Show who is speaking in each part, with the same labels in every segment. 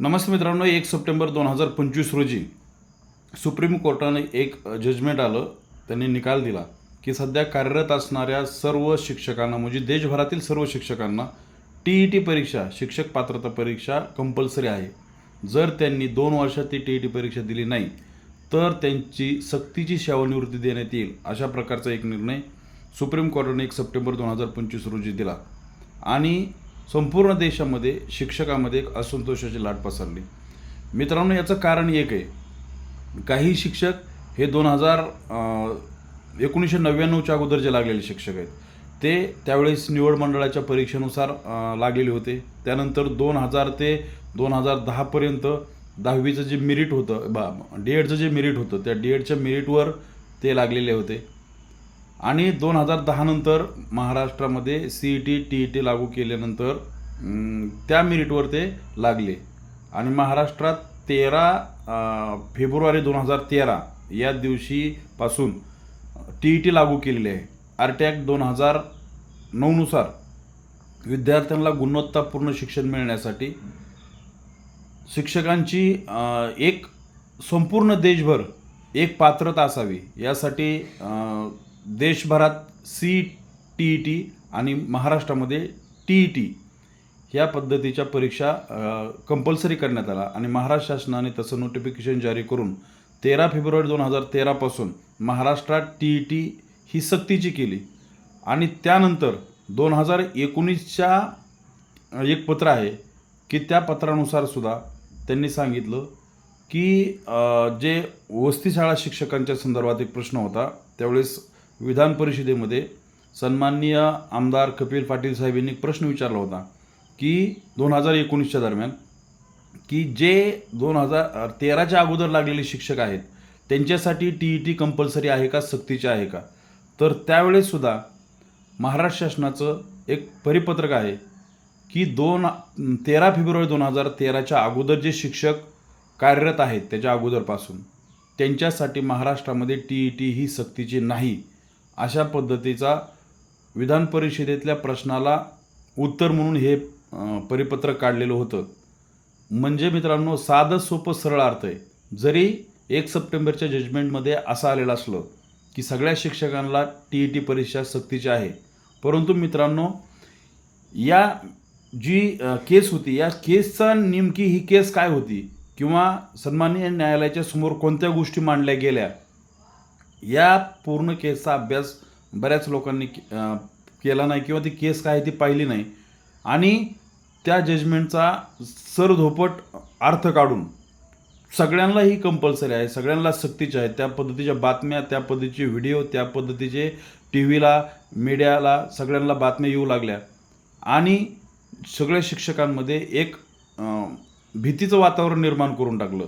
Speaker 1: नमस्ते मित्रांनो एक सप्टेंबर दोन हजार पंचवीस रोजी सुप्रीम कोर्टाने एक जजमेंट आलं. त्यांनी निकाल दिला की सध्या कार्यरत असणाऱ्या सर्व शिक्षकांना म्हणजे देशभरातील सर्व शिक्षकांना टी ई टी परीक्षा शिक्षक पात्रता परीक्षा कंपल्सरी आहे. जर त्यांनी दोन वर्षात ती टी ई टी परीक्षा दिली नाही तर त्यांची सक्तीची सेवानिवृत्ती देण्यात येईल अशा प्रकारचा एक निर्णय सुप्रीम कोर्टाने एक सप्टेंबर दोन हजार पंचवीस रोजी दिला. आणि संपूर्ण देशामध्ये शिक्षकामध्ये एक असंतोषाची लाट पसरली. मित्रांनो याचं कारण एक आहे. काही शिक्षक हे दोन हजार एकोणीसशे नव्याण्णवच्या अगोदर जे लागलेले शिक्षक आहेत ते त्यावेळेस निवड मंडळाच्या परीक्षेनुसार लागलेले होते. त्यानंतर दोन हजार ते दोन हजार दहापर्यंत दहावीचं जे मिरिट होतं बा डी एडचं जे मिरिट होतं त्या डी एडच्या मिरिटवर ते लागलेले होते. आणि दोन हजार दहानंतर महाराष्ट्रामध्ये C E T T E T लागू केल्यानंतर त्या मेरिटवर ते लागले. आणि महाराष्ट्रात तेरा फेब्रुवारी दोन हजार तेरा या दिवशीपासून टी ई टी लागू केलेली आहे. आरटॅक दोन हजार नऊनुसार विद्यार्थ्यांना गुणवत्तापूर्ण शिक्षण मिळण्यासाठी शिक्षकांची एक संपूर्ण देशभर एक पात्रता असावी यासाठी देशभरात सी टी ई टी आणि महाराष्ट्रामध्ये टी ई टी ह्या पद्धतीच्या परीक्षा कंपल्सरी करण्यात आला आणि महाराष्ट्र शासनाने तसं नोटिफिकेशन जारी करून तेरा फेब्रुवारी दोन हजार तेरापासून महाराष्ट्रात टी ई टी ही सक्तीची केली. आणि त्यानंतर दोन हजार एकोणीसच्या एक पत्र आहे की त्या पत्रानुसारसुद्धा त्यांनी सांगितलं की जे वस्तीशाळा शिक्षकांच्या संदर्भात एक प्रश्न होता त्यावेळेस विधान परिषदेमध्ये सन्माननीय आमदार कपिल पाटील साहेब यांनी एक प्रश्न विचारला होता की दोन हजार एकोणीसच्या दरम्यान की जे दोन हजार तेराच्या अगोदर लागलेले शिक्षक आहेत त्यांच्यासाठी टी ई टी कंपल्सरी आहे का सक्तीचे आहे का? तर त्यावेळेससुद्धा महाराष्ट्र शासनाचं एक परिपत्रक आहे की दोन तेरा फेब्रुवारी दोन हजार तेराच्या अगोदर जे शिक्षक कार्यरत आहेत त्याच्या अगोदरपासून त्यांच्यासाठी महाराष्ट्रामध्ये टी ई टी ही सक्तीची नाही. अशा पद्धतीचा विधान परिषदेतल्या प्रश्नाला उत्तर म्हणून हे परिपत्र परिपत्रक काढलेलं होतं. म्हणजे मित्रांनो साधं सोपं सरळ अर्थ आहे. जरी एक सप्टेंबरच्या जजमेंटमध्ये असं आलेलं असलं की सगळ्या शिक्षकांना टी ई टी परीक्षा सक्तीची आहे. परंतु मित्रांनो या जी केस होती या केसचा नेमकी ही केस काय होती? किंवा सन्माननीय न्यायालयाच्या समोर कोणत्या गोष्टी मांडल्या गेल्या? या पूर्ण केसचा अभ्यास बऱ्याच लोकांनी के- केला नाही किंवा ती केस काय ती पाहिली नाही. आणि त्या जजमेंटचा सरधोपट अर्थ काढून सगळ्यांना ही कंपल्सरी आहे सगळ्यांना सक्तीच्या आहे. त्या पद्धतीच्या बातम्या त्या पद्धतीचे व्हिडिओ त्या पद्धतीचे टी व्हीला मीडियाला सगळ्यांना बातम्या येऊ लागल्या. आणि सगळ्या शिक्षकांमध्ये एक भीतीचं वातावरण निर्माण करून टाकलं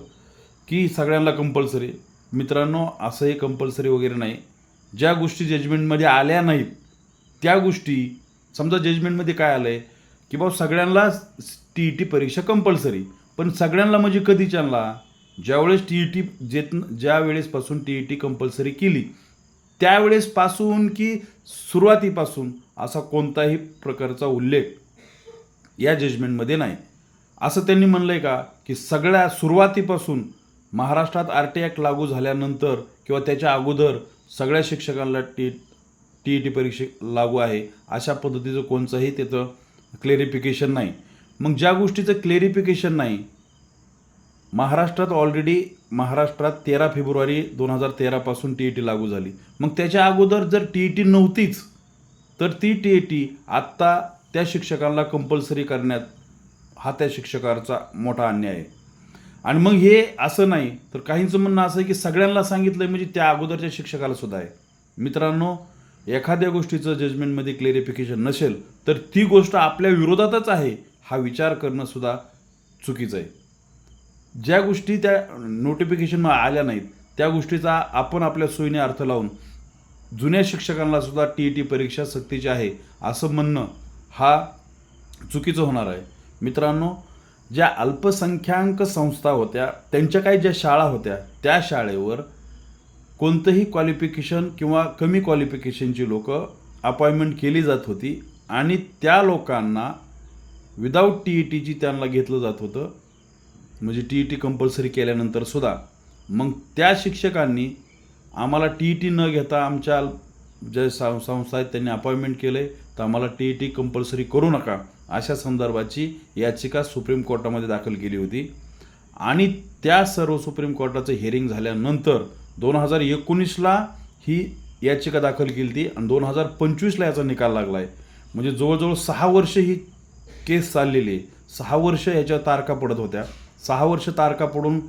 Speaker 1: की सगळ्यांना कंपल्सरी मित्रांनो असंही कंपल्सरी वगैरे नाही. ज्या गोष्टी जजमेंटमध्ये आल्या नाहीत त्या गोष्टी समजा जजमेंटमध्ये काय आलं आहे की बाबा सगळ्यांना टी ई टी परीक्षा कंपल्सरी पण सगळ्यांना म्हणजे कधी चालला ज्यावेळेस टी ई टी जेत ज्या वेळेसपासून टी ई टी कंपल्सरी केली त्यावेळेसपासून की सुरुवातीपासून असा कोणताही प्रकारचा उल्लेख या जजमेंटमध्ये नाही. असं त्यांनी म्हणलं आहे का? की सगळ्या सुरुवातीपासून महाराष्ट्रात आर टी ॲक्ट लागू झाल्यानंतर किंवा त्याच्या अगोदर सगळ्या शिक्षकांना टी टी ई टी परीक्षे लागू आहे अशा पद्धतीचं कोणचंही त्याचं क्लेरिफिकेशन नाही. मग ज्या गोष्टीचं क्लेरिफिकेशन नाही महाराष्ट्रात ऑलरेडी महाराष्ट्रात तेरा फेब्रुवारी दोन हजार तेरापासून टी ई टी लागू झाली. मग त्याच्या अगोदर जर टी ई टी नव्हतीच तर ती टी ई टी आत्ता त्या शिक्षकांना कंपल्सरी करण्यात हा त्या शिक्षकाचा मोठा अन्याय आहे. आणि मग हे असं नाही तर काहींचं म्हणणं असं आहे की सगळ्यांना सांगितलं आहे म्हणजे त्या अगोदरच्या शिक्षकाला सुद्धा आहे. मित्रांनो एखाद्या गोष्टीचं जजमेंटमध्ये क्लेरिफिकेशन नसेल तर ती गोष्ट आपल्या विरोधातच आहे हा विचार करणं सुद्धा चुकीचं आहे. ज्या गोष्टी त्या नोटिफिकेशन आल्या नाहीत त्या गोष्टीचा आपण आपल्या सोयीने अर्थ लावून जुन्या शिक्षकांना सुद्धा टी ई टी परीक्षा सक्तीची आहे असं म्हणणं हा चुकीचं होणार आहे. मित्रांनो ज्या अल्पसंख्याक संस्था होत्या त्यांच्या काही ज्या शाळा होत्या त्या शाळेवर कोणतंही क्वालिफिकेशन किंवा कमी क्वालिफिकेशनची लोक अपॉइंटमेंट केली जात होती आणि त्या लोकांना विदाऊट टी ई टीची त्यांना घेतलं जात होतं म्हणजे टी ई टी कंपल्सरी केल्यानंतर सुद्धा. मग त्या शिक्षकांनी आम्हाला टी ई टी न घेता आमच्या ज्या सं संस्था आहेत त्यांनी अपॉइंटमेंट केलं आहे तर आम्हाला टी ई टी कंपल्सरी करू नका. अशा संदर्भाची याचिका सुप्रीम कोर्टामध्ये दाखल केली होती. आणि त्या सर्व सुप्रीम कोर्टाचं हिअरिंग झाल्यानंतर दोन हजार एकोणीसला ही याचिका दाखल केली ती आणि दोन हजार पंचवीसला याचा निकाल लागला आहे म्हणजे जवळजवळ सहा वर्ष ही केस चाललेली आहे. सहा वर्ष याच्या तारखा पडत होत्या. सहा वर्ष तारखा पडून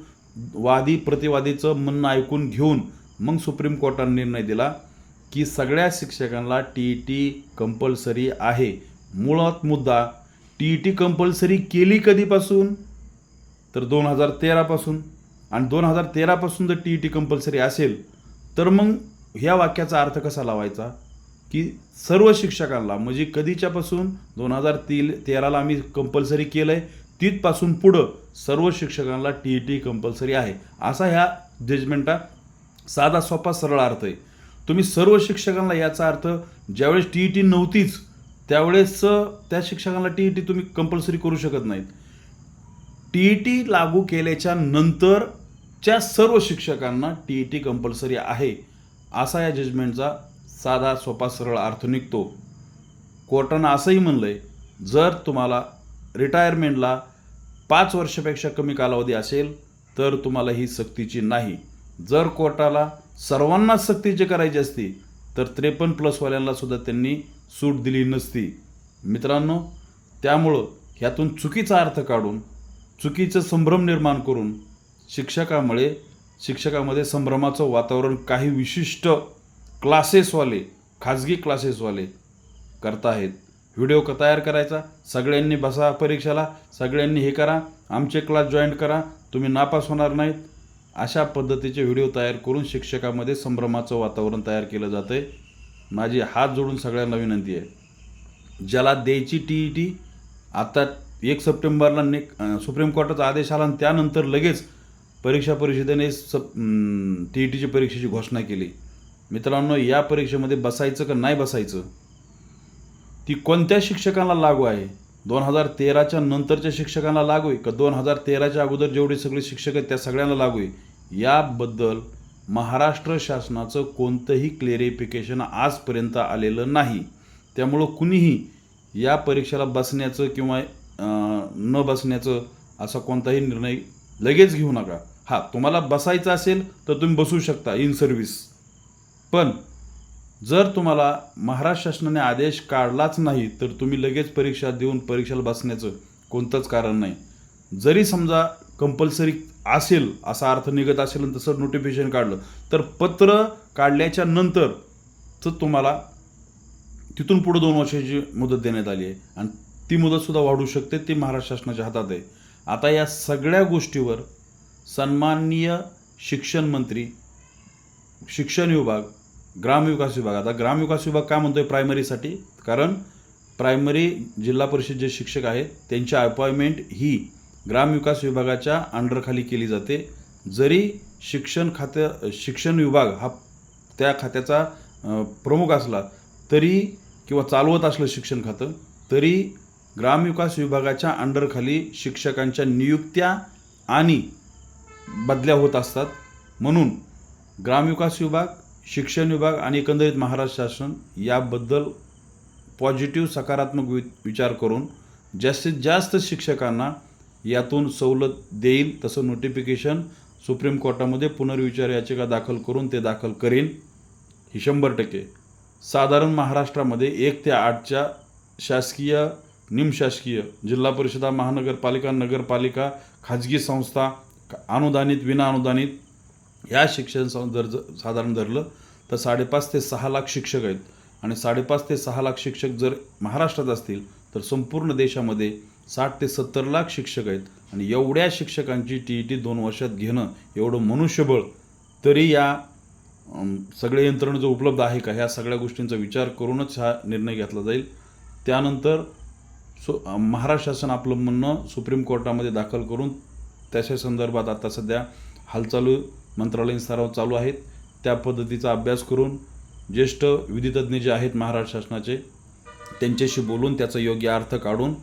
Speaker 1: वादी प्रतिवादीचं म्हणणं ऐकून घेऊन मग सुप्रीम कोर्टाने निर्णय दिला की सगळ्या शिक्षकांना टी टी कंपल्सरी आहे. मुळात मुद्दा टी ई टी कंपल्सरी केली कधीपासून? तर दोन हजार तेरापासून आणि दोन हजार तेरापासून जर टी ई टी कंपल्सरी असेल तर मग ह्या वाक्याचा अर्थ कसा लावायचा? की सर्व शिक्षकांना म्हणजे कधीच्यापासून? दोन हजार ती तेराला आम्ही कंपल्सरी केलं आहे तिथपासून पुढं सर्व शिक्षकांना टी ई टी कंपल्सरी आहे. असा ह्या जजमेंटा साधा सोपा सरळ अर्थ आहे. तुम्ही सर्व शिक्षकांना याचा अर्थ ज्यावेळेस टी ई टी नव्हतीच त्यावेळेस त्या शिक्षकांना टी ई टी तुम्ही कंपल्सरी करू शकत नाहीत. टी ई टी लागू केल्याच्या नंतरच्या सर्व शिक्षकांना टी ई टी कंपल्सरी आहे असा या जजमेंटचा साधा सोपा सरळ अर्थ निघतो. कोर्टानं असंही म्हणलं आहे जर तुम्हाला रिटायरमेंटला पाच वर्षापेक्षा कमी कालावधी असेल तर तुम्हाला ही सक्तीची नाही. जर कोर्टाला सर्वांनाच सक्तीची करायची असती तर त्रेपन्न प्लसवाल्यांना सुद्धा त्यांनी सूट दिली नसती. मित्रांनो त्यामुळं ह्यातून चुकीचा अर्थ काढून चुकीचं संभ्रम निर्माण करून शिक्षकामुळे शिक्षकामध्ये संभ्रमाचं वातावरण काही विशिष्ट क्लासेसवाले खाजगी क्लासेसवाले करताहेत. व्हिडिओ क तयार करायचा सगळ्यांनी बसा परीक्षेला सगळ्यांनी हे करा आमचे क्लास जॉईन करा तुम्ही नापास होणार नाहीत. अशा पद्धतीचे व्हिडिओ तयार करून शिक्षकामध्ये संभ्रमाचं वातावरण तयार केलं जातं आहे माझी हात जोडून सगळ्यांना विनंती आहे. ज्याला द्यायची टी ई टी आता एक सप्टेंबरला ने सुप्रीम कोर्टाचा आदेश आला आणि त्यानंतर लगेच परीक्षा परिषदेने सप टी ई टीची परीक्षेची घोषणा केली. मित्रांनो या परीक्षेमध्ये बसायचं का नाही बसायचं? ती कोणत्या शिक्षकांना लागू आहे? दोन हजार तेराच्या नंतरच्या शिक्षकांना लागू आहे का? दोन हजार तेराच्या अगोदर जेवढे सगळे शिक्षक आहेत त्या सगळ्यांना लागू आहे. याबद्दल महाराष्ट्र शासनाचं कोणतंही क्लेरिफिकेशन आजपर्यंत आलेलं नाही. त्यामुळं कुणीही या परीक्षेला बसण्याचं किंवा न बसण्याचं असा कोणताही निर्णय लगेच घेऊ नका. हां तुम्हाला बसायचं असेल तर तुम्ही बसू शकता इन सर्व्हिस पण जर तुम्हाला महाराष्ट्र शासनाने आदेश काढलाच नाही तर तुम्ही लगेच परीक्षा देऊन परीक्षेला बसण्याचं कोणतंच कारण नाही. जरी समजा कंपल्सरी असेल असा अर्थ निघत असेल आणि तसं नोटिफिकेशन काढलं तर पत्र काढल्याच्या नंतर तर तुम्हाला तिथून पुढे दोन वर्षाची मुदत देण्यात आली आहे. आणि ती मुदतसुद्धा वाढू शकते ती महाराष्ट्र शासनाच्या हातात आहे. आता या सगळ्या गोष्टीवर सन्माननीय शिक्षण मंत्री शिक्षण विभाग ग्रामविकास विभाग आता ग्रामविकास विभाग का म्हणतोय प्रायमरीसाठी कारण प्रायमरी जिल्हा परिषद जे शिक्षक आहेत त्यांची अपॉइंटमेंट ही ग्रामविकास विभागाच्या अंडरखाली केली जाते. जरी शिक्षण खात्या शिक्षण विभाग हा त्या खात्याचा प्रमुख असला तरी किंवा चालवत असलं शिक्षण खातं तरी ग्रामविकास विभागाच्या अंडरखाली शिक्षकांच्या नियुक्त्या आणि बदल्या होत असतात. म्हणून ग्रामविकास विभाग शिक्षण विभाग आणि एकंदरीत महाराष्ट्र शासन याबद्दल पॉझिटिव्ह सकारात्मक वि विचार करून जास्तीत जास्त शिक्षकांना यातून सवलत देईल तसं नोटिफिकेशन सुप्रीम कोर्टामध्ये पुनर्विचार याचिका दाखल करून ते दाखल करेन. ही शंभर टक्के. साधारण महाराष्ट्रामध्ये एक ते आठच्या शासकीय निमशासकीय जिल्हा परिषदा महानगरपालिका नगरपालिका खाजगी संस्था अनुदानित विनाअनुदानित या शिक्षण सं जर साधारण धरलं तर साडेपाच ते सहा लाख शिक्षक आहेत. आणि साडेपाच ते सहा लाख शिक्षक जर महाराष्ट्रात असतील तर संपूर्ण देशामध्ये साठ ते सत्तर लाख शिक्षक आहेत आणि एवढ्या शिक्षकांची टी ई टी दोन वर्षात घेणं एवढं मनुष्यबळ तरी या सगळे यंत्रणा जो उपलब्ध आहे का ह्या सगळ्या गोष्टींचा विचार करूनच हा निर्णय घेतला जाईल. त्यानंतर सो महाराष्ट्र शासन आपलं म्हणणं सुप्रीम कोर्टामध्ये दाखल करून त्याच्या संदर्भात आता सध्या हालचालू मंत्रालयीन स्तरावर चालू आहेत. त्या पद्धतीचा अभ्यास करून ज्येष्ठ विधितज्ञ जे आहेत महाराष्ट्र शासनाचे त्यांच्याशी बोलून त्याचा योग्य अर्थ काढून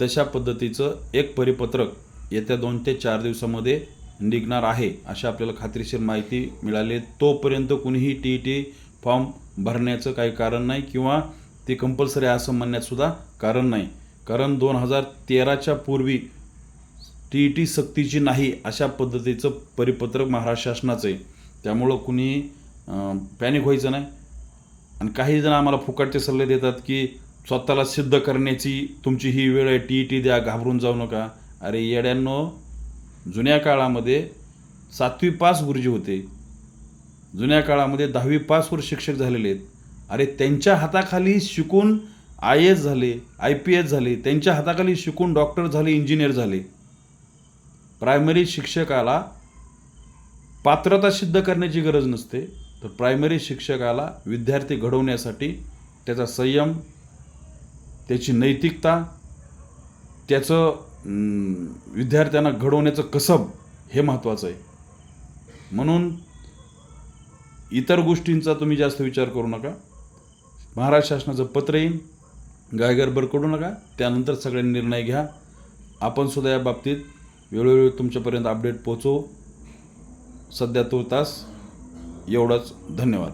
Speaker 1: तशा पद्धतीचं एक परिपत्रक येत्या दोन ते चार दिवसामध्ये निघणार आहे अशी आपल्याला खात्रीशीर माहिती मिळाली तोपर्यंत कुणीही टी ई टी फॉर्म भरण्याचं काही कारण नाही किंवा ते कंपल्सरी असं म्हणण्यातसुद्धा कारण नाही. कारण दोन हजार तेराच्या पूर्वी टी ई टी सक्तीची नाही अशा पद्धतीचं परिपत्रक महाराष्ट्र शासनाचं आहे. त्यामुळं कुणी पॅनिक व्हायचं नाही. आणि काही जण आम्हाला फुकटचे सल्ले देतात की स्वतःला सिद्ध करण्याची तुमची ही वेळ आहे. टी ई टी द्या घाबरून जाऊ नका. अरे येड्यांनो जुन्या काळामध्ये सातवी पास गुरुजी होते. जुन्या काळामध्ये दहावी पासवर शिक्षक झालेले आहेत. अरे त्यांच्या हाताखाली शिकून आय एस झाले आय पी एस झाले त्यांच्या हाताखाली शिकून डॉक्टर झाले इंजिनियर झाले. प्रायमरी शिक्षकाला पात्रता सिद्ध करण्याची गरज नसते. तर प्रायमरी शिक्षकाला विद्यार्थी घडवण्यासाठी त्याचा संयम त्याची नैतिकता त्याचं विद्यार्थ्यांना घडवण्याचं कसब हे महत्त्वाचं आहे. म्हणून इतर गोष्टींचा तुम्ही जास्त विचार करू नका. महाराष्ट्र शासनाचं पत्र येईल. गायगरबर करू नका. त्यानंतर सगळ्यांनी निर्णय घ्या. आपण सुद्धा या बाबतीत वेळोवेळी तुमच्यापर्यंत अपडेट पोचवू सध्या तो तास एवढंच. धन्यवाद.